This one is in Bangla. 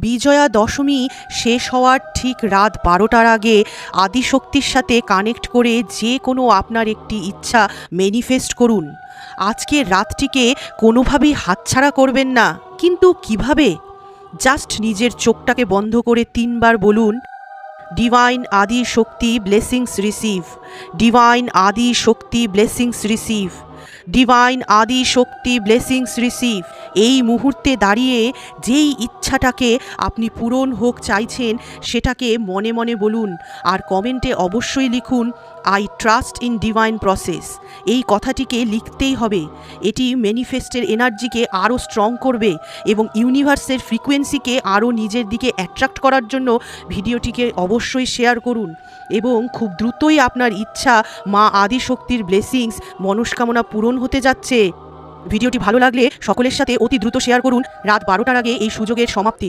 বিজয়া দশমী শেষ হওয়ার ঠিক রাত বারোটার আগে আদিশক্তির সাথে কানেক্ট করে যে কোনো আপনার একটি ইচ্ছা ম্যানিফেস্ট করুন। আজকে রাতটিকে কোনোভাবেই হাতছাড়া করবেন না। কিন্তু কীভাবে? জাস্ট নিজের চোখটাকে বন্ধ করে তিনবার বলুন ডিভাইন আদি শক্তি ব্লেসিংস রিসিভ ডিভাইন আদি শক্তি ব্লেসিংস রিসিভ ডিভাইন আদি শক্তি ব্লেসিংস রিসিভ এই মুহূর্তে দাঁড়িয়ে যেই ইচ্ছাটাকে আপনি পূরণ হোক চাইছেন, সেটাকে মনে মনে বলুন আর কমেন্টে অবশ্যই লিখুন I trust in divine process এই কথাটিকে লিখতেই হবে। এটি ম্যানিফেস্টের এনার্জিকে আরও স্ট্রং করবে এবং ইউনিভার্সের ফ্রিকোয়েন্সিকে আরও নিজের দিকে অ্যাট্রাক্ট করার জন্য ভিডিওটিকে অবশ্যই শেয়ার করুন এবং খুব দ্রুতই আপনার ইচ্ছা মা আদিশক্তির ব্লেসিংস মনস্কামনা পূরণ হতে যাচ্ছে। ভিডিওটি ভালো লাগলে সকলের সাথে অতি দ্রুত শেয়ার করুন। রাত বারোটার আগে এই সুযোগের সমাপ্তি।